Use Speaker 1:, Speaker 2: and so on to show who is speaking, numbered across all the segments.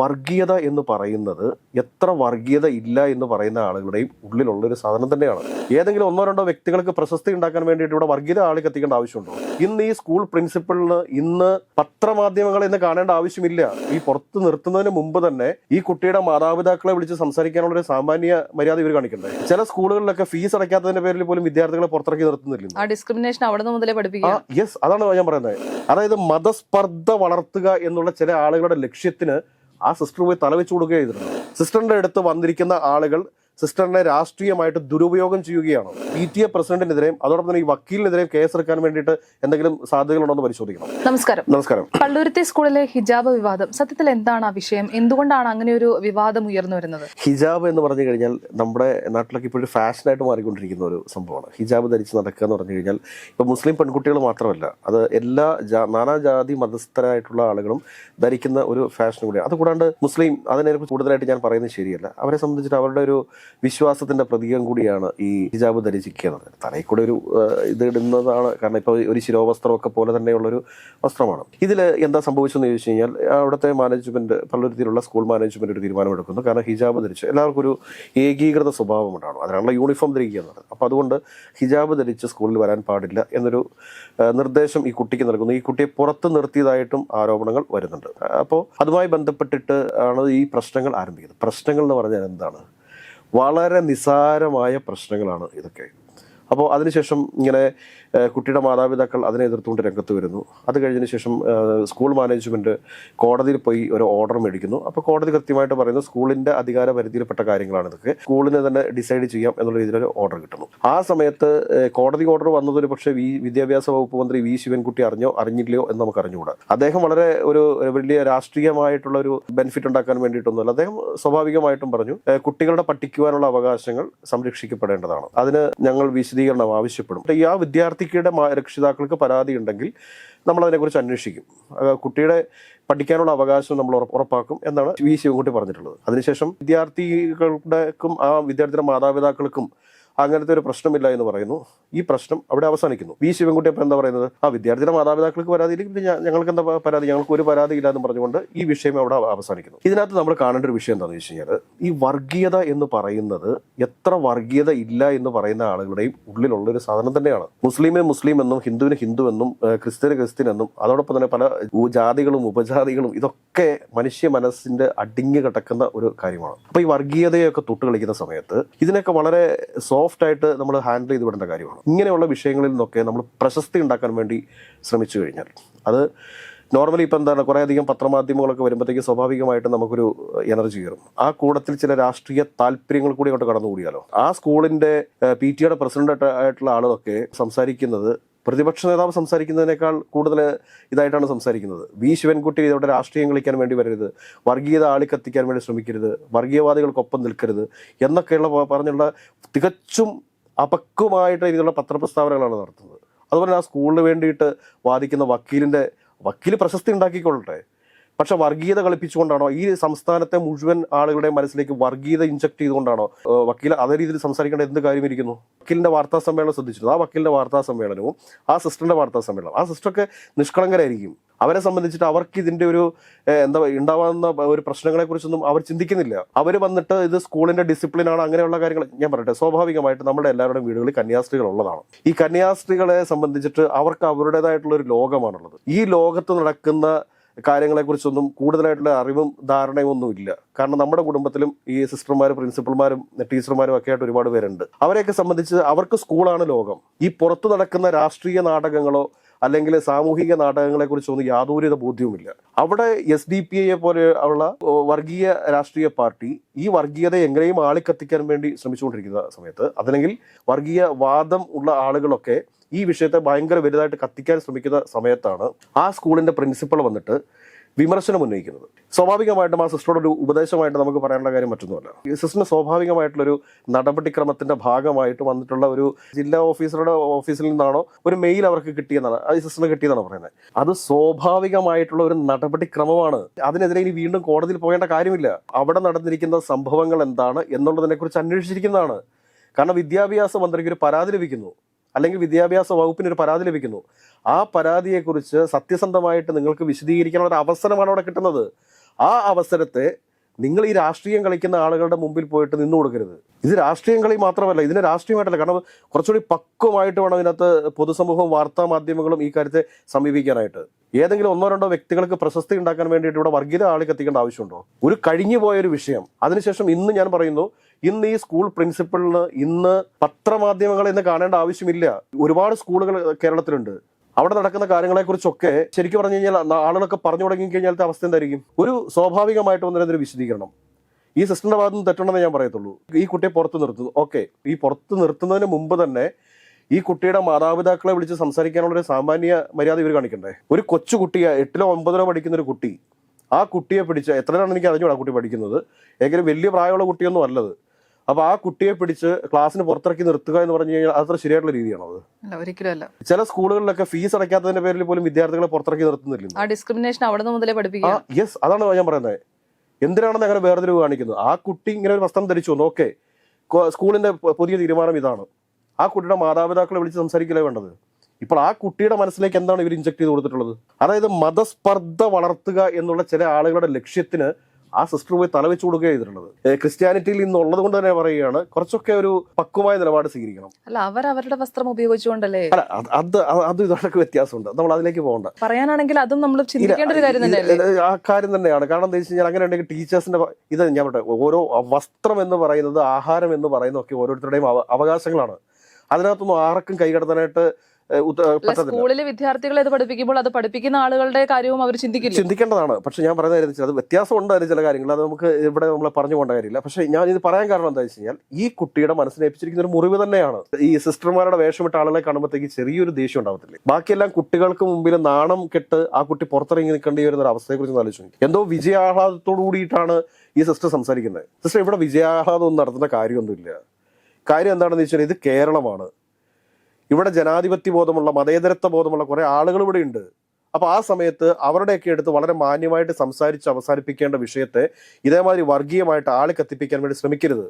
Speaker 1: വർഗീയത എന്ന് പറയുന്നത് എത്ര വർഗീയത ഇല്ല എന്ന് പറയുന്ന ആളുകളുടെയും ഉള്ളിലുള്ള ഒരു സാധനം തന്നെയാണ്. ഏതെങ്കിലും ഒന്നോ രണ്ടോ വ്യക്തികൾക്ക് പ്രശസ്തി ഉണ്ടാക്കാൻ വേണ്ടിയിട്ട് ഇവിടെ വർഗീയത ആളി കത്തിക്കേണ്ട ആവശ്യമുണ്ടോ? ഇന്ന് ഈ സ്കൂൾ പ്രിൻസിപ്പളിന് ഇന്ന് പത്രമാധ്യമങ്ങളെ ഇന്ന് കാണേണ്ട ആവശ്യമില്ല. ഈ പുറത്ത് നിർത്തുന്നതിന് മുമ്പ് തന്നെ ഈ കുട്ടിയുടെ മാതാപിതാക്കളെ വിളിച്ച് സംസാരിക്കാനുള്ള ഒരു സാമാന്യ മര്യാദ ഇവർ കാണിക്കണ്ടേ? ചില സ്കൂളുകളിലൊക്കെ ഫീസ് അടയ്ക്കാത്തതിന്റെ പേരിൽ പോലും വിദ്യാർത്ഥികളെ പുറത്തിറക്കി നിർത്തുന്നില്ല
Speaker 2: ഡിസ്ക്രിമിനേഷൻ അവിടെ മുതലേ പഠിപ്പിക്കുക.
Speaker 1: യെസ് അതാണ് ഞാൻ പറയുന്നത്. അതായത് മതസ്പർദ്ധ വളർത്തുക എന്നുള്ള ചില ആളുകളുടെ ലക്ഷ്യത്തിന് ആ സിസ്റ്റർ പോയി തലവെച്ച് കൊടുക്കുകയായിരുന്നു സിസ്റ്ററിന്റെ അടുത്ത് വന്നിരിക്കുന്ന ആളുകൾ സിസ്റ്ററിനെ രാഷ്ട്രീയമായിട്ട് ദുരുപയോഗം ചെയ്യുകയാണ്. പി ടി എ പ്രസിഡന്റിനെതിരെയും അതോടൊപ്പം തന്നെ ഈ വക്കീലിനെതിരെയും കേസെടുക്കാൻ വേണ്ടിയിട്ട് എന്തെങ്കിലും സാധ്യതകളുണ്ടോ എന്ന് പരിശോധിക്കണം.
Speaker 2: നമസ്കാരം.
Speaker 1: നമസ്കാരം.
Speaker 2: പള്ളുരുത്തി സ്കൂളിലെ ഹിജാബ് വിവാദം. സത്യത്തിൽ എന്താണ് ആ വിഷയം? എന്തുകൊണ്ടാണ് അങ്ങനെ ഒരു വിവാദം ഉയർന്നു വരുന്നത്?
Speaker 1: ഹിജാബ് എന്ന് പറഞ്ഞു കഴിഞ്ഞാൽ നമ്മുടെ നാട്ടിലൊക്കെ ഇപ്പോഴും ഫാഷനായിട്ട് മാറിക്കൊണ്ടിരിക്കുന്ന ഒരു സംഭവമാണ്. ഹിജാബ് ധരിച്ച് നടക്കുക എന്ന് പറഞ്ഞു കഴിഞ്ഞാൽ ഇപ്പോൾ മുസ്ലിം പെൺകുട്ടികൾ മാത്രമല്ല അത് എല്ലാ നാനാ ജാതി മതസ്ഥരായിട്ടുള്ള ആളുകളും ധരിക്കുന്ന ഒരു ഫാഷൻ കൂടിയാണ്. അതുകൂടാണ്ട് മുസ്ലിം അതിനെ കൂടുതലായിട്ട് ഞാൻ പറയുന്നത് ശരിയല്ല. അവരെ സംബന്ധിച്ചിട്ട് അവരുടെ ഒരു വിശ്വാസത്തിന്റെ പ്രതീകം കൂടിയാണ് ഈ ഹിജാബ് ധരിച്ചിരിക്കുന്നത്. തലയിൽ കൂടെ ഒരു ഇത് ഇടുന്നതാണ്. കാരണം ഇപ്പോൾ ഒരു ശിരോവസ്ത്രമൊക്കെ പോലെ തന്നെയുള്ളൊരു വസ്ത്രമാണ്. ഇതിൽ എന്താ സംഭവിച്ചെന്ന് ചോദിച്ചു കഴിഞ്ഞാൽ അവിടുത്തെ മാനേജ്മെന്റ് രീതിയിലുള്ള സ്കൂൾ മാനേജ്മെന്റ് ഒരു തീരുമാനമെടുക്കുന്നു കാരണം ഹിജാബ് ധരിച്ച് എല്ലാവർക്കും ഒരു ഏകീകൃത സ്വഭാവം ഉണ്ടാണ് അതിനാണല്ലോ യൂണിഫോം ധരിക്കുക എന്നത് അപ്പോൾ അതുകൊണ്ട് ഹിജാബ് ധരിച്ച് സ്കൂളിൽ വരാൻ പാടില്ല എന്നൊരു നിർദ്ദേശം ഈ കുട്ടിക്ക് നൽകുന്നു. ഈ കുട്ടിയെ പുറത്ത് നിർത്തിയതായിട്ടും ആരോപണങ്ങൾ വരുന്നുണ്ട്. അപ്പോൾ അതുമായി ബന്ധപ്പെട്ടിട്ട് ആണ് ഈ പ്രശ്നങ്ങൾ ആരംഭിക്കുന്നത്. പ്രശ്നങ്ങൾ എന്ന് പറഞ്ഞാൽ എന്താണ്? വളരെ നിസാരമായ പ്രശ്നങ്ങളാണ് ഇതൊക്കെ. അപ്പോൾ അതിനുശേഷം ഇങ്ങനെ കുട്ടിയുടെ മാതാപിതാക്കൾ അതിനെ എതിർത്തുകൊണ്ട് രംഗത്ത് വരുന്നു. അത് കഴിഞ്ഞതിന് ശേഷം സ്കൂൾ മാനേജ്മെന്റ് കോടതിയിൽ പോയി ഒരു ഓർഡർ മേടിക്കുന്നു. അപ്പോൾ കോടതി കൃത്യമായിട്ട് പറയുന്നു സ്കൂളിന്റെ അധികാര പരിധിയിൽപ്പെട്ട കാര്യങ്ങളാണ് ഇതൊക്കെ സ്കൂളിന് തന്നെ ഡിസൈഡ് ചെയ്യാം എന്നുള്ള രീതിയിലൊരു ഓർഡർ കിട്ടുന്നു. ആ സമയത്ത് കോടതി ഓർഡർ വന്നതൊരു പക്ഷേ വി വിദ്യാഭ്യാസ വകുപ്പ് മന്ത്രി വി. ശിവൻകുട്ടി അറിഞ്ഞോ അറിഞ്ഞില്ലയോ എന്ന് നമുക്ക് അറിഞ്ഞുകൂടാ അദ്ദേഹം വളരെ ഒരു വലിയ രാഷ്ട്രീയമായിട്ടുള്ള ഒരു ബെനിഫിറ്റ് ഉണ്ടാക്കാൻ വേണ്ടിയിട്ടൊന്നുമല്ല. അദ്ദേഹം സ്വാഭാവികമായിട്ടും പറഞ്ഞു കുട്ടികളുടെ പഠിക്കുവാനുള്ള അവകാശങ്ങൾ സംരക്ഷിക്കപ്പെടേണ്ടതാണ്. അതിന് ഞങ്ങൾ വിശദീകരണം ആവശ്യപ്പെടും. ഈ ആ വിദ്യാർത്ഥിക്കിയുടെ രക്ഷിതാക്കൾക്ക് പരാതി ഉണ്ടെങ്കിൽ നമ്മൾ അതിനെക്കുറിച്ച് അന്വേഷിക്കും കുട്ടിയുടെ പഠിക്കാനുള്ള അവകാശം നമ്മൾ ഉറപ്പ് ഉറപ്പാക്കും എന്നാണ് വി. ശിവൻകുട്ടി പറഞ്ഞിട്ടുള്ളത്. അതിനുശേഷം വിദ്യാർത്ഥികളുടെക്കും ആ വിദ്യാർത്ഥിയുടെ മാതാപിതാക്കൾക്കും അങ്ങനത്തെ ഒരു പ്രശ്നമില്ല എന്ന് പറയുന്നു. ഈ പ്രശ്നം അവിടെ അവസാനിക്കുന്നു. വി ശിവൻകുട്ടി അപ്പം എന്താ പറയുന്നത്? ആ വിദ്യാർത്ഥിയുടെ മാതാപിതാക്കൾക്ക് പരാതി ഇല്ലെങ്കിൽ പിന്നെ ഞങ്ങൾക്ക് എന്താ പരാതി? ഞങ്ങൾക്ക് ഒരു പരാതി ഇല്ല എന്ന് പറഞ്ഞുകൊണ്ട് ഈ വിഷയം അവിടെ അവസാനിക്കുന്നു. ഇതിനകത്ത് നമ്മൾ കാണേണ്ട ഒരു വിഷയം എന്താണെന്ന് വെച്ച് കഴിഞ്ഞാൽ ഈ വർഗീയത എന്ന് പറയുന്നത് എത്ര വർഗീയത ഇല്ല എന്ന് പറയുന്ന ആളുകളുടെയും ഉള്ളിലുള്ള ഒരു സാധനം തന്നെയാണ്. മുസ്ലിമെ മുസ്ലിം എന്നും ഹിന്ദുവിന് ഹിന്ദു എന്നും ക്രിസ്ത്യന് ക്രിസ്ത്യൻ എന്നും അതോടൊപ്പം തന്നെ പല ജാതികളും ഉപജാതികളും ഇതൊക്കെ മനുഷ്യ മനസ്സിന്റെ അടിഞ്ഞു കിടക്കുന്ന ഒരു കാര്യമാണ്. അപ്പൊ ഈ വർഗീയതയൊക്കെ തൊട്ട് കളിക്കുന്ന സമയത്ത് ഇതിനൊക്കെ വളരെ സോഫ്റ്റ് ആയിട്ട് നമ്മൾ ഹാൻഡിൽ ചെയ്ത് വിടേണ്ട കാര്യമാണ്. ഇങ്ങനെയുള്ള വിഷയങ്ങളിൽ നിന്നൊക്കെ നമ്മൾ പ്രശസ്തി ഉണ്ടാക്കാൻ വേണ്ടി ശ്രമിച്ചു കഴിഞ്ഞാൽ അത് നോർമലി ഇപ്പം എന്താണ് കുറേ അധികം പത്രമാധ്യമങ്ങളൊക്കെ വരുമ്പോഴത്തേക്ക് സ്വാഭാവികമായിട്ട് നമുക്കൊരു എനർജി കയറും. ആ കൂടത്തിൽ ചില രാഷ്ട്രീയ താല്പര്യങ്ങൾ കൂടി അങ്ങോട്ട് കടന്നുകൂടിയാലോ? ആ സ്കൂളിന്റെ പി ടിയുടെ പ്രസിഡന്റ് ആയിട്ടുള്ള ആളുകളൊക്കെ സംസാരിക്കുന്നത് പ്രതിപക്ഷ നേതാവ് സംസാരിക്കുന്നതിനേക്കാൾ കൂടുതൽ ഇതായിട്ടാണ് സംസാരിക്കുന്നത്. വി. ശിവൻകുട്ടി ഇതോടെ രാഷ്ട്രീയം കളിക്കാൻ വേണ്ടി വരരുത്. വർഗീയത ആളിക്കത്തിക്കാൻ വേണ്ടി ശ്രമിക്കരുത്. വർഗീയവാദികൾക്കൊപ്പം നിൽക്കരുത് എന്നൊക്കെയുള്ള പറഞ്ഞുള്ള തികച്ചും അപക്വമായിട്ട് ഇതിനുള്ള പത്രപ്രസ്താവനകളാണ് നടത്തുന്നത്. അതുപോലെ ആ സ്കൂളിന് വേണ്ടിയിട്ട് വാദിക്കുന്ന വക്കീലിന്റെ വക്കീൽ പ്രശസ്തി ഉണ്ടാക്കിക്കൊള്ളട്ടെ. പക്ഷെ വർഗീയത കളിപ്പിച്ചുകൊണ്ടാണോ? ഈ സംസ്ഥാനത്തെ മുഴുവൻ ആളുകളുടെ മനസ്സിലേക്ക് വർഗീയത ഇഞ്ചക്ട് ചെയ്തുകൊണ്ടാണോ? വക്കീൽ അതേ രീതിയിൽ സംസാരിക്കേണ്ട എന്ത് കാര്യമിരിക്കുന്നു വക്കീലിന്റെ വാർത്താ സമ്മേളനം ശ്രദ്ധിച്ചിരുന്നു. ആ വക്കീലിന്റെ വാർത്താ സമ്മേളനവും ആ സിസ്റ്ററിന്റെ വാർത്താ സമ്മേളനം ആ സിസ്റ്ററൊക്കെ നിഷ്കളങ്കരായിരിക്കും. അവരെ സംബന്ധിച്ചിട്ട് അവർക്ക് ഇതിന്റെ ഒരു എന്താ ഉണ്ടാവാവുന്ന ഒരു പ്രശ്നങ്ങളെ കുറിച്ചൊന്നും അവർ ചിന്തിക്കുന്നില്ല. അവർ വന്നിട്ട് ഇത് സ്കൂളിന്റെ ഡിസിപ്ലിൻ ആണ് അങ്ങനെയുള്ള കാര്യങ്ങൾ. ഞാൻ പറയട്ടെ സ്വാഭാവികമായിട്ട് നമ്മുടെ എല്ലാവരുടെയും വീടുകളിൽ കന്യാസ്ത്രീകൾ ഉള്ളതാണ്. ഈ കന്യാസ്ത്രീകളെ സംബന്ധിച്ചിട്ട് അവർക്ക് അവരുടേതായിട്ടുള്ള ഒരു ലോകമാണുള്ളത്. ഈ ലോകത്ത് നടക്കുന്ന കാര്യങ്ങളെക്കുറിച്ചൊന്നും കൂടുതലായിട്ടുള്ള അറിവും ധാരണയും ഒന്നും ഇല്ല. കാരണം നമ്മുടെ കുടുംബത്തിലും ഈ സിസ്റ്റർമാരും പ്രിൻസിപ്പൽമാരും ടീച്ചർമാരും ഒക്കെ ആയിട്ട് ഒരുപാട് പേരുണ്ട്. അവരെയൊക്കെ സംബന്ധിച്ച് അവർക്ക് സ്കൂളാണ് ലോകം. ഈ പുറത്തു നടക്കുന്ന രാഷ്ട്രീയ നാടകങ്ങളോ അല്ലെങ്കിൽ സാമൂഹിക നാടകങ്ങളെക്കുറിച്ചൊന്നും യാതൊരു ബോധ്യവുമില്ല. അവിടെ എസ് ഡി പി ഐയെ പോലെ ഉള്ള വർഗീയ രാഷ്ട്രീയ പാർട്ടി ഈ വർഗീയത എങ്ങനെയും ആളിക്കത്തിക്കാൻ വേണ്ടി ശ്രമിച്ചുകൊണ്ടിരിക്കുന്ന സമയത്ത് അതല്ലെങ്കിൽ വർഗീയ വാദം ഉള്ള ആളുകളൊക്കെ ഈ വിഷയത്തെ ഭയങ്കര വലുതായിട്ട് കത്തിക്കാൻ ശ്രമിക്കുന്ന സമയത്താണ് ആ സ്കൂളിന്റെ പ്രിൻസിപ്പൾ വന്നിട്ട് വിമർശനം ഉന്നയിക്കുന്നത്. സ്വാഭാവികമായിട്ടും ആ സിസ്റ്ററോട് ഒരു ഉപദേശമായിട്ട് നമുക്ക് പറയാനുള്ള കാര്യം മറ്റൊന്നുമല്ല. ഈ സിസ്റ്ററിന് സ്വാഭാവികമായിട്ടുള്ളൊരു നടപടിക്രമത്തിന്റെ ഭാഗമായിട്ട് വന്നിട്ടുള്ള ഒരു ജില്ലാ ഓഫീസറുടെ ഓഫീസിൽ നിന്നാണോ ഒരു മെയിൽ അവർക്ക് കിട്ടിയെന്നാണ് ഈ സിസ്റ്ററിന് കിട്ടിയെന്നാണ് പറയുന്നത്. അത് സ്വാഭാവികമായിട്ടുള്ള ഒരു നടപടിക്രമമാണ്. അതിനെതിരെ ഇനി വീണ്ടും കോടതിയിൽ പോകേണ്ട കാര്യമില്ല. അവിടെ നടന്നിരിക്കുന്ന സംഭവങ്ങൾ എന്താണ് എന്നുള്ളതിനെക്കുറിച്ച് അന്വേഷിച്ചിരിക്കുന്നതാണ്. കാരണം വിദ്യാഭ്യാസ മന്ത്രിക്ക് ഒരു പരാതി ലഭിക്കുന്നു. അല്ലെങ്കിൽ വിദ്യാഭ്യാസ വകുപ്പിന് ഒരു പരാതി ലഭിക്കുന്നു. ആ പരാതിയെക്കുറിച്ച് സത്യസന്ധമായിട്ട് നിങ്ങൾക്ക് വിശദീകരിക്കാനുള്ള ഒരു അവസരമാണ് അവിടെ കിട്ടുന്നത്. ആ അവസരത്തെ നിങ്ങൾ ഈ രാഷ്ട്രീയം കളിക്കുന്ന ആളുകളുടെ മുമ്പിൽ പോയിട്ട് നിന്നു കൊടുക്കരുത്. ഇത് രാഷ്ട്രീയം കളി മാത്രമല്ല ഇതിനെ രാഷ്ട്രീയമായിട്ടല്ല. കാരണം കുറച്ചുകൂടി പക്വമായിട്ട് വേണം ഇതിനകത്ത് പൊതുസമൂഹവും വാർത്താ മാധ്യമങ്ങളും ഈ കാര്യത്തെ സമീപിക്കാനായിട്ട്. ഏതെങ്കിലും ഒന്നോ രണ്ടോ വ്യക്തികൾക്ക് പ്രശസ്തി ഉണ്ടാക്കാൻ വേണ്ടിയിട്ട് ഇവിടെ വർഗീയത ആളി കത്തിക്കേണ്ട ആവശ്യമുണ്ടോ? ഒരു കഴിഞ്ഞുപോയ ഒരു വിഷയം. അതിനുശേഷം ഇന്ന് ഞാൻ പറയുന്നു ഇന്ന് ഈ സ്കൂൾ പ്രിൻസിപ്പളിന് ഇന്ന് പത്രമാധ്യമങ്ങൾ ഇന്ന് കാണേണ്ട ആവശ്യമില്ല. ഒരുപാട് സ്കൂളുകൾ കേരളത്തിലുണ്ട്. അവിടെ നടക്കുന്ന കാര്യങ്ങളെക്കുറിച്ചൊക്കെ ശരിക്കും പറഞ്ഞു കഴിഞ്ഞാൽ ആളുകളൊക്കെ പറഞ്ഞു തുടങ്ങി കഴിഞ്ഞാലത്തെ അവസ്ഥ എന്തായിരിക്കും? ഒരു സ്വാഭാവികമായിട്ട് വന്നിരുന്നൊരു വിശദീകരണം. ഈ സിസ്റ്ററിന്റെ ഭാഗത്ത് നിന്ന് തെറ്റുണ്ടെന്ന് ഞാൻ പറയത്തുള്ളൂ. ഈ കുട്ടിയെ പുറത്ത് നിർത്തുന്നു. ഓക്കെ. ഈ പുറത്ത് നിർത്തുന്നതിന് മുമ്പ് തന്നെ ഈ കുട്ടിയുടെ മാതാപിതാക്കളെ വിളിച്ച് സംസാരിക്കാനുള്ള ഒരു സാമാന്യ മര്യാദ ഇവർ കാണിക്കണ്ടേ? ഒരു കൊച്ചു കുട്ടിയെ എട്ടിലോ ഒമ്പതിലോ പഠിക്കുന്ന ഒരു കുട്ടി ആ കുട്ടിയെ പിടിച്ച എത്രയാണ് എനിക്ക് അറിഞ്ഞൂടാ കുട്ടി പഠിക്കുന്നത്? എങ്കിലും വലിയ പ്രായമുള്ള കുട്ടിയൊന്നും അല്ലത്. അപ്പൊ ആ കുട്ടിയെ പിടിച്ച് ക്ലാസ്സിന് പുറത്തിറക്കി നിർത്തുക എന്ന് പറഞ്ഞു കഴിഞ്ഞാൽ അത്ര ശരിയായിട്ടുള്ള രീതിയാണോ അത്?
Speaker 2: അല്ല ഒരിക്കലും
Speaker 1: ചില സ്കൂളുകളിലൊക്കെ ഫീസ് അടയ്ക്കാത്തതിന്റെ പേരിൽ പോലും വിദ്യാർത്ഥികളെ പുറത്തിറക്കി നിർത്തുന്നില്ല
Speaker 2: ആ ഡിസ്ക്രിമിനേഷൻ അവിടെ നിന്ന് മുതലേ പഠിപ്പിക്കുക.
Speaker 1: യെസ് അതാണ് ഞാൻ പറയുന്നത് എന്തിനാണെന്ന് അങ്ങനെ വേർതിരിവ് കാണിക്കുന്നത് ആ കുട്ടി ഇങ്ങനെ ഒരു വസ്ത്രം ധരിച്ചു വന്നു. ഓക്കെ. സ്കൂളിന്റെ പുതിയ തീരുമാനം ഇതാണ്. ആ കുട്ടിയുടെ മാതാപിതാക്കളെ വിളിച്ച് സംസാരിക്കലേ വേണ്ടത്? ഇപ്പോൾ ആ കുട്ടിയുടെ മനസ്സിലേക്ക് എന്താണ് ഇവർ ഇഞ്ചക്ട് ചെയ്ത് കൊടുത്തിട്ടുള്ളത്? അതായത് മതസ്പർദ്ധ വളർത്തുക എന്നുള്ള ചില ആളുകളുടെ ലക്ഷ്യത്തിന് ആ സിസ്റ്റർ പോയി തലവെച്ച് കൊടുക്കുകയാണ് ചെയ്തിട്ടുള്ളത്. ക്രിസ്ത്യാനിറ്റിയിൽ ഇന്നുള്ളത് കൊണ്ട് തന്നെ പറയുകയാണ് കുറച്ചൊക്കെ ഒരു പക്വമായ നിലപാട് സ്വീകരിക്കണം.
Speaker 2: അല്ല അവർ അവരുടെ വസ്ത്രം ഉപയോഗിച്ചുകൊണ്ടല്ലേ?
Speaker 1: അല്ല അത് അത് ഇതൊക്കെ വ്യത്യാസമുണ്ട്. നമ്മൾ അതിലേക്ക് പോകണ്ട.
Speaker 2: പറയാനാണെങ്കിൽ അതും നമ്മൾ ചിന്തിക്കേണ്ട ഒരു കാര്യം
Speaker 1: ആ കാര്യം തന്നെയാണ്. കാരണം എന്താ വെച്ച് കഴിഞ്ഞാൽ അങ്ങനെ ഉണ്ടെങ്കിൽ ടീച്ചേഴ്സിന്റെ ഇത് ഞാൻ പറയട്ടെ ഓരോ വസ്ത്രം എന്ന് പറയുന്നത് ആഹാരം എന്ന് പറയുന്നതൊക്കെ ഓരോരുത്തരുടെയും അവകാശങ്ങളാണ്. അതിനകത്തൊന്നും ആർക്കും കൈകടത്താനായിട്ട്
Speaker 2: സ്കൂളിലെ വിദ്യാർത്ഥികളെ ഇത് പഠിപ്പിക്കുമ്പോൾ അത് പഠിപ്പിക്കുന്ന ആളുകളുടെ കാര്യവും അവർ ചിന്തിക്കില്ല?
Speaker 1: ചിന്തിക്കേണ്ടതാണ്. പക്ഷെ ഞാൻ പറയുന്ന കാര്യം അത് വ്യത്യാസമുണ്ട് അതിൽ ചില കാര്യങ്ങൾ അത് നമുക്ക് ഇവിടെ നമ്മൾ പറഞ്ഞു പോകേണ്ട കാര്യമില്ല. പക്ഷെ ഞാൻ ഇത് പറയാൻ കാരണം എന്താ വെച്ച് കഴിഞ്ഞാൽ ഈ കുട്ടിയുടെ മനസ്സിനെ ഏൽപ്പിച്ചിരിക്കുന്ന ഒരു മുറിവ് തന്നെയാണ്. ഈ സിസ്റ്റർമാരുടെ വേഷമിട്ട ആളുകളെ കാണുമ്പോഴത്തേക്ക് ചെറിയൊരു ദേഷ്യം ഉണ്ടാവത്തില്ലേ? ബാക്കിയെല്ലാം കുട്ടികൾക്ക് മുമ്പിൽ നാണം കെട്ട് ആ കുട്ടി പുറത്തിറങ്ങി നിൽക്കേണ്ടി വരുന്ന ഒരു അവസ്ഥയെക്കുറിച്ച് കുറിച്ച് ആലോചിച്ച് എന്തോ വിജയാഹ്ലാദത്തോടു കൂടിയിട്ടാണ് ഈ സിസ്റ്റർ സംസാരിക്കുന്നത്. സിസ്റ്റർ ഇവിടെ വിജയാഹ്ലാദം ഒന്നും നടത്തേണ്ട കാര്യമൊന്നുമില്ല. കാര്യം എന്താണെന്ന് വെച്ചാൽ ഇത് കേരളമാണ്. ഇവിടെ ജനാധിപത്യ ബോധമുള്ള മതേതരത്വ ബോധമുള്ള കുറെ ആളുകൾ ഇവിടെ ഉണ്ട്. അപ്പൊ ആ സമയത്ത് അവരുടെയൊക്കെ എടുത്ത് വളരെ മാന്യമായിട്ട് സംസാരിച്ച് അവസാനിപ്പിക്കേണ്ട വിഷയത്തെ ഇതേമാതിരി വർഗീയമായിട്ട് ആളെ കത്തിപ്പിക്കാൻ വേണ്ടി ശ്രമിക്കരുത്.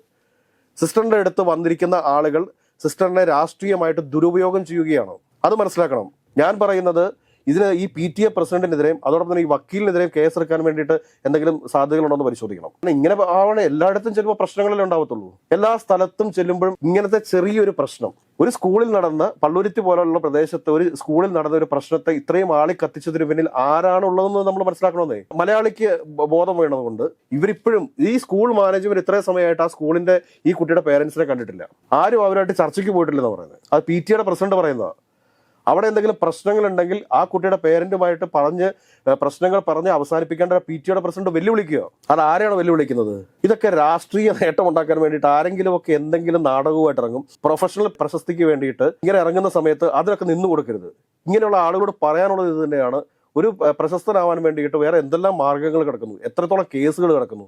Speaker 1: സിസ്റ്ററിന്റെ അടുത്ത് വന്നിരിക്കുന്ന ആളുകൾ സിസ്റ്ററിനെ രാഷ്ട്രീയമായിട്ട് ദുരുപയോഗം ചെയ്യുകയാണ്? അത് മനസ്സിലാക്കണം. ഞാൻ പറയുന്നത് ഇതിന് ഈ പി ടി എ പ്രസിഡന്റിനെതിരെയും അതോടൊപ്പം തന്നെ ഈ വക്കീലിനെതിരെയും കേസെടുക്കാൻ വേണ്ടിയിട്ട് എന്തെങ്കിലും സാധ്യതകളുണ്ടോ എന്ന് പരിശോധിക്കണം. ഇങ്ങനെ ആവണ എല്ലായിടത്തും ചെല്ലുമ്പോൾ പ്രശ്നങ്ങളിലേ ഉണ്ടാവത്തുള്ളൂ. എല്ലാ സ്ഥലത്തും ചെല്ലുമ്പോഴും ഇങ്ങനത്തെ ചെറിയൊരു പ്രശ്നം. ഒരു സ്കൂളിൽ നടന്ന പള്ളുരുത്തി പോലുള്ള പ്രദേശത്ത് ഒരു സ്കൂളിൽ നടന്ന ഒരു പ്രശ്നത്തെ ഇത്രയും ആളി കത്തിച്ചതിന് പിന്നിൽ ആരാണുള്ളതെന്ന് നമ്മൾ മനസ്സിലാക്കണമെന്നേ മലയാളിക്ക് ബോധം വേണതുകൊണ്ട് ഇവരിപ്പോഴും ഈ സ്കൂൾ മാനേജ്മെന്റ് ഇത്രയും സമയമായിട്ട് ആ സ്കൂളിന്റെ ഈ കുട്ടിയുടെ പേരൻസിനെ കണ്ടിട്ടില്ല. ആരും അവരായിട്ട് ചർച്ചയ്ക്ക് പോയിട്ടില്ലെന്ന് പറയുന്നത്. അത് പി ടി പ്രസിഡന്റ് പറയുന്നതാണ് അവിടെ എന്തെങ്കിലും പ്രശ്നങ്ങൾ ഉണ്ടെങ്കിൽ ആ കുട്ടിയുടെ പേരന്റുമായിട്ട് പറഞ്ഞ് പ്രശ്നങ്ങൾ പറഞ്ഞ് അവസാനിപ്പിക്കേണ്ട പി ടിയുടെ പ്രസിഡന്റ് വെല്ലുവിളിക്കുക അത് ആരെയാണ് വെല്ലുവിളിക്കുന്നത്? ഇതൊക്കെ രാഷ്ട്രീയ നേട്ടം ഉണ്ടാക്കാൻ വേണ്ടിയിട്ട് ആരെങ്കിലും ഒക്കെ എന്തെങ്കിലും നാടകവുമായിട്ട് ഇറങ്ങും. പ്രൊഫഷണൽ പ്രശസ്തിക്ക് വേണ്ടിയിട്ട് ഇങ്ങനെ ഇറങ്ങുന്ന സമയത്ത് അതിനൊക്കെ നിന്നു കൊടുക്കരുത്. ഇങ്ങനെയുള്ള ആളുകളോട് പറയാനുള്ളത് ഇത് തന്നെയാണ്. ഒരു പ്രശസ്തനാവാൻ വേണ്ടിയിട്ട് വേറെ എന്തെല്ലാം മാർഗങ്ങൾ കിടക്കുന്നു? എത്രത്തോളം കേസുകൾ കിടക്കുന്നു?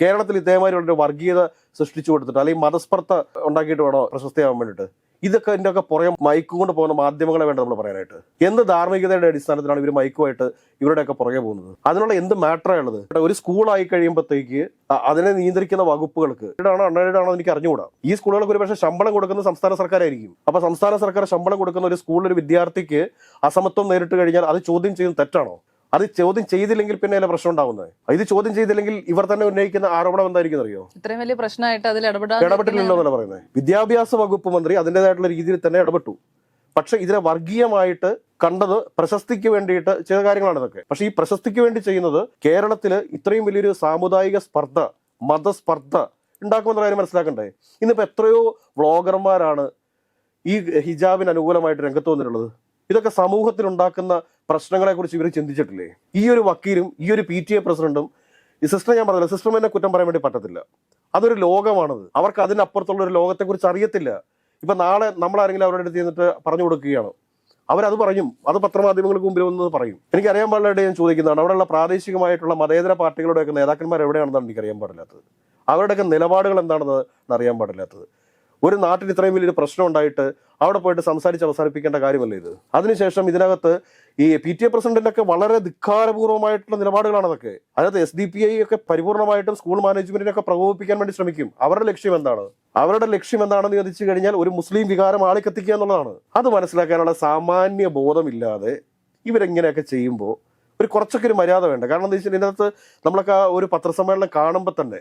Speaker 1: കേരളത്തിൽ ഇതേമാതിരി ഒരു വർഗീയത സൃഷ്ടിച്ചു കൊടുത്തിട്ട് അല്ലെങ്കിൽ മതസ്പർദ്ധ ഉണ്ടാക്കിയിട്ട് വേണോ പ്രശസ്തിയാവാൻ വേണ്ടിയിട്ട്? ഇതൊക്കെ ഇതിന്റെ ഒക്കെ പുറകെ മൈക്കും കൊണ്ട് പോകുന്ന മാധ്യമങ്ങളെ വേണ്ട നമ്മൾ പറയാനായിട്ട്. എന്ത് ധാർമ്മികതയുടെ അടിസ്ഥാനത്തിലാണ് ഇവർ മൈക്കുമായിട്ട് ഇവരുടെയൊക്കെ പുറകെ പോകുന്നത്? അതിനുള്ള എന്ത് മാറ്ററാണ് ഉള്ളത്? ഒരു സ്കൂളായി കഴിയുമ്പോഴത്തേക്ക് അതിനെ നിയന്ത്രിക്കുന്ന വകുപ്പുകൾക്ക് ഇടാണോ അണ്ണാണോ എനിക്ക് അറിഞ്ഞുകൂടാ? ഈ സ്കൂളുകൾക്ക് ഒരുപക്ഷെ ശമ്പളം കൊടുക്കുന്ന സംസ്ഥാന സർക്കാരായിരിക്കും. അപ്പൊ സംസ്ഥാന സർക്കാർ ശമ്പളം കൊടുക്കുന്ന ഒരു സ്കൂളിൽ ഒരു വിദ്യാർത്ഥിക്ക് അസമത്വം നേരിട്ട് കഴിഞ്ഞാൽ അത് ചോദ്യം ചെയ്യുന്നത് തെറ്റാണോ? അത് ചോദ്യം ചെയ്തില്ലെങ്കിൽ പിന്നെ അതിലെ പ്രശ്നം ഉണ്ടാവുന്നത് ഇത് ചോദ്യം ചെയ്തില്ലെങ്കിൽ ഇവർ തന്നെ ഉന്നയിക്കുന്ന ആരോപണം എന്തായിരിക്കും അറിയോ?
Speaker 2: ഇത്രയും വലിയ പ്രശ്നമായിട്ട് അതിൽ
Speaker 1: ഇടപെട്ടില്ലല്ലോ എന്നല്ല പറയുന്നത്. വിദ്യാഭ്യാസ വകുപ്പ് മന്ത്രി അതിന്റെതായിട്ടുള്ള രീതിയിൽ തന്നെ ഇടപെട്ടു. പക്ഷെ ഇതിനെ വർഗീയമായിട്ട് കണ്ടത് പ്രശസ്തിക്ക് വേണ്ടിയിട്ട് ചില കാര്യങ്ങളാണ് ഇതൊക്കെ. പക്ഷെ ഈ പ്രശസ്തിക്ക് വേണ്ടി ചെയ്യുന്നത് കേരളത്തിൽ ഇത്രയും വലിയൊരു സാമുദായിക സ്പർദ്ധ മതസ്പർദ്ധ ഉണ്ടാക്കുമെന്ന കാര്യം മനസ്സിലാക്കണ്ടേ? ഇന്നിപ്പോ എത്രയോ വ്ളോഗർമാരാണ് ഈ ഹിജാബിന് അനുകൂലമായിട്ട് രംഗത്ത് വന്നിട്ടുള്ളത്. ഇതൊക്കെ സമൂഹത്തിൽ ഉണ്ടാക്കുന്ന പ്രശ്നങ്ങളെ കുറിച്ച് ഇവർ ചിന്തിച്ചിട്ടില്ലേ? ഈ ഒരു വക്കീലും ഈ ഒരു പി ടി എ പ്രസിഡന്റും ഈ സിസ്റ്റർ ഞാൻ പറഞ്ഞില്ല സിസ്റ്റർ എന്നെ കുറ്റം പറയാൻ വേണ്ടി പറ്റത്തില്ല. അതൊരു ലോകമാണത്. അവർക്ക് അതിനപ്പുറത്തുള്ള ഒരു ലോകത്തെ കുറിച്ച് അറിയത്തില്ല. ഇപ്പൊ നാളെ നമ്മൾ ആരെങ്കിലും അവരുടെ അടുത്ത് ചെന്നിട്ട് പറഞ്ഞു കൊടുക്കുകയാണ്? അവരത് പറയും. അത് പത്രമാധ്യമങ്ങൾക്ക് മുമ്പിൽ വന്നത് പറയും. എനിക്കറിയാൻ പാടില്ലായിട്ട് ഞാൻ ചോദിക്കുന്നതാണ്. അവിടെയുള്ള പ്രാദേശികമായിട്ടുള്ള മതേതര പാർട്ടികളുടെയൊക്കെ നേതാക്കന്മാർ എവിടെയാണെന്നാണ് എനിക്കറിയാൻ പാടില്ലാത്തത്. അവരുടെയൊക്കെ നിലപാടുകൾ എന്താണെന്ന് അറിയാൻ പാടില്ലാത്തത്. ഒരു നാട്ടിൽ ഇത്രയും വലിയൊരു പ്രശ്നം ഉണ്ടായിട്ട് അവിടെ പോയിട്ട് സംസാരിച്ച് അവസാനിപ്പിക്കേണ്ട കാര്യമല്ലേ ഇത്? അതിനുശേഷം ഇതിനകത്ത് ഈ പി ടി എ പ്രസിഡന്റിനൊക്കെ വളരെ ധിക്കാരപൂർവമായിട്ടുള്ള നിലപാടുകളാണ് അതൊക്കെ. അതായത് എസ് ഡി പി ഐ ഒക്കെ പരിപൂർണമായിട്ടും സ്കൂൾ മാനേജ്മെന്റിനൊക്കെ പ്രകോപിപ്പിക്കാൻ വേണ്ടി ശ്രമിക്കും. അവരുടെ ലക്ഷ്യം എന്താണ്? അവരുടെ ലക്ഷ്യം എന്താണെന്ന് ചോദിച്ചു കഴിഞ്ഞാൽ ഒരു മുസ്ലിം വികാരം ആളിക്കത്തിക്കുക എന്നുള്ളതാണ്. അത് മനസ്സിലാക്കാനുള്ള സാമാന്യ ബോധമില്ലാതെ ഇവരെങ്ങനെയൊക്കെ ചെയ്യുമ്പോൾ ഒരു കുറച്ചൊക്കെ ഒരു മര്യാദ വേണ്ട? കാരണം എന്താ വെച്ചാൽ ഇതിനകത്ത് നമ്മളൊക്കെ ഒരു പത്രസമ്മേളനം കാണുമ്പോൾ തന്നെ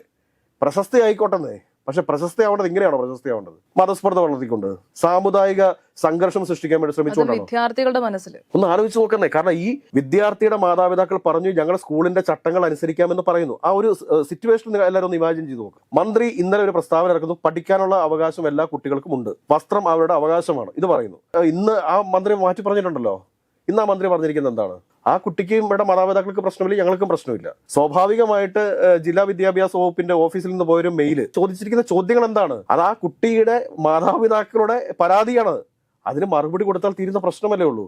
Speaker 1: പ്രശസ്തി ആയിക്കോട്ടെന്നേ. പക്ഷെ പ്രശസ്തി ആവേണ്ടത് ഇങ്ങനെയാണോ പ്രശസ്തി ആവേണ്ടത് മതസ്പർദ്ധ വളർത്തിക്കൊണ്ട് സാമുദായിക സംഘർഷം സൃഷ്ടിക്കാൻ വേണ്ടി ശ്രമിച്ചുകൊണ്ടാണ്?
Speaker 2: വിദ്യാർത്ഥികളുടെ മനസ്സിൽ.
Speaker 1: ഒന്ന് ആലോചിച്ച് നോക്കണേ. കാരണം ഈ വിദ്യാർത്ഥിയുടെ മാതാപിതാക്കൾ പറഞ്ഞു ഞങ്ങളുടെ സ്കൂളിന്റെ ചട്ടങ്ങൾ അനുസരിക്കാമെന്ന് പറയുന്നു. ആ ഒരു സിറ്റുവേഷൻ എല്ലാവരും ഒന്ന് ഇമാജിൻ ചെയ്ത് നോക്കുക മന്ത്രി ഇന്നലെ ഒരു പ്രസ്താവന ഇറക്കുന്നു. പഠിക്കാനുള്ള അവകാശം എല്ലാ കുട്ടികൾക്കും ഉണ്ട്. വസ്ത്രം അവരുടെ അവകാശമാണ്. ഇത് പറയുന്നു. ഇന്ന് ആ മന്ത്രി മാറ്റി പറഞ്ഞിട്ടുണ്ടല്ലോ. ഇന്ന് ആ മന്ത്രി പറഞ്ഞിരിക്കുന്നത് എന്താണ്? ആ കുട്ടിക്കും ഇവിടെ മാതാപിതാക്കൾക്ക് പ്രശ്നമില്ല ഞങ്ങൾക്കും പ്രശ്നമില്ല. സ്വാഭാവികമായിട്ട് ജില്ലാ വിദ്യാഭ്യാസ വകുപ്പിന്റെ ഓഫീസിൽ നിന്ന് പോയൊരു മെയിൽ ചോദിച്ചിരിക്കുന്ന ചോദ്യങ്ങൾ എന്താണ്? അത് ആ കുട്ടിയുടെ മാതാപിതാക്കളുടെ പരാതിയാണ് അതിന് മറുപടി കൊടുത്താൽ തീരുന്ന പ്രശ്നമല്ലേ ഉള്ളൂ?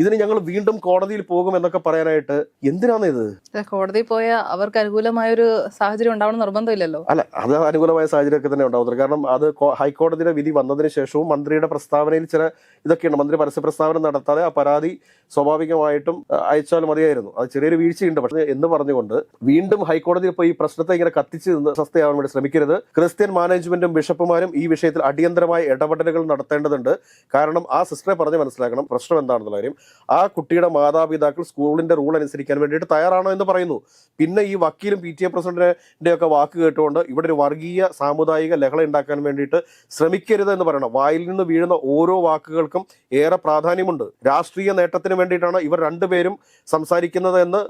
Speaker 1: ഇതിന് ഞങ്ങൾ വീണ്ടും കോടതിയിൽ പോകും എന്നൊക്കെ പറയാനായിട്ട് എന്തിനാണ് ഇത്?
Speaker 2: കോടതിയിൽ പോയ അവർക്ക് അനുകൂലമായ ഒരു സാഹചര്യം ഉണ്ടാവണം നിർബന്ധമില്ലല്ലോ.
Speaker 1: അല്ല അത് അനുകൂലമായ സാഹചര്യമൊക്കെ തന്നെ ഉണ്ടാവുന്നത് കാരണം അത് ഹൈക്കോടതിയുടെ വിധി വന്നതിന് ശേഷവും മന്ത്രിയുടെ പ്രസ്താവനയിൽ ചില ഇതൊക്കെയുണ്ട്. മന്ത്രി പരസ്യ പ്രസ്താവന നടത്താതെ ആ പരാതി സ്വാഭാവികമായിട്ടും അയച്ചാൽ മതിയായിരുന്നു. അത് ചെറിയൊരു വീഴ്ചയുണ്ട്. പക്ഷേ എന്ന് പറഞ്ഞുകൊണ്ട് വീണ്ടും ഹൈക്കോടതിയിൽ പോയി ഈ പ്രശ്നത്തെ ഇങ്ങനെ കത്തിച്ച് സ്വസ്ഥയാവാൻ വേണ്ടി ശ്രമിക്കരുത്. ക്രിസ്ത്യൻ മാനേജ്മെന്റും ബിഷപ്പുമാരും ഈ വിഷയത്തിൽ അടിയന്തരമായ ഇടപെടലുകൾ നടത്തേണ്ടതുണ്ട്. കാരണം ആ സിസ്റ്ററെ പറഞ്ഞ് മനസ്സിലാക്കണം പ്രശ്നം എന്താണെന്നുള്ള കാര്യം. ആ കുട്ടിയുടെ മാതാപിതാക്കൾ സ്കൂളിന്റെ റൂൾ അനുസരിക്കാൻ വേണ്ടിയിട്ട് തയ്യാറാണോ എന്ന് പറയുന്നു. പിന്നെ ഈ വക്കീലും പി ടി എ പ്രസിഡന്റിന്റെ ഒക്കെ വാക്ക് കേട്ടുകൊണ്ട് ഇവിടെ ഒരു വർഗീയ സാമുദായിക ലഹള ഉണ്ടാക്കാൻ വേണ്ടിയിട്ട് ശ്രമിക്കരുത് എന്ന് പറയണം. വായിൽ നിന്ന് വീഴുന്ന ഓരോ വാക്കുകൾക്കും ഏറെ പ്രാധാന്യമുണ്ട്. രാഷ്ട്രീയ നേട്ടത്തിന് വേണ്ടിയിട്ടാണ് ഇവർ രണ്ടുപേരും സംസാരിക്കുന്നത് എന്ന്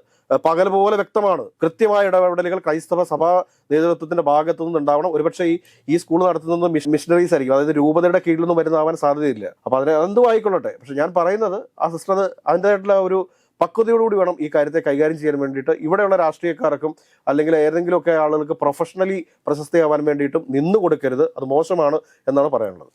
Speaker 1: പകൽ പോലെ വ്യക്തമാണ്. കൃത്യമായ ഇടപെടലുകൾ ക്രൈസ്തവ സഭാ നേതൃത്വത്തിന്റെ ഭാഗത്തു നിന്ന് ഉണ്ടാവണം ഒരുപക്ഷെ ഈ ഈ സ്കൂൾ നടത്തുന്നത് മിഷനറീസ് ആയിരിക്കും. അതായത് രൂപതയുടെ കീഴിൽ നിന്നും വരുന്നതാവാൻ സാധ്യതയില്ല. അപ്പൊ അതിന് എന്തു ആയിക്കൊള്ളട്ടെ. പക്ഷെ ഞാൻ പറയുന്നത് ആ സിസ്റ്റർ അത് അതിന്റെതായിട്ടുള്ള ഒരു പക്വതയോടുകൂടി വേണം ഈ കാര്യത്തെ കൈകാര്യം ചെയ്യാൻ വേണ്ടിയിട്ട്. ഇവിടെയുള്ള രാഷ്ട്രീയക്കാർക്കും അല്ലെങ്കിൽ ഏതെങ്കിലുമൊക്കെ ആളുകൾക്ക് പ്രൊഫഷണലി പ്രശസ്തയാവാൻ വേണ്ടിയിട്ടും നിന്നു കൊടുക്കരുത് അത് മോശമാണ് എന്നാണ് പറയാനുള്ളത്.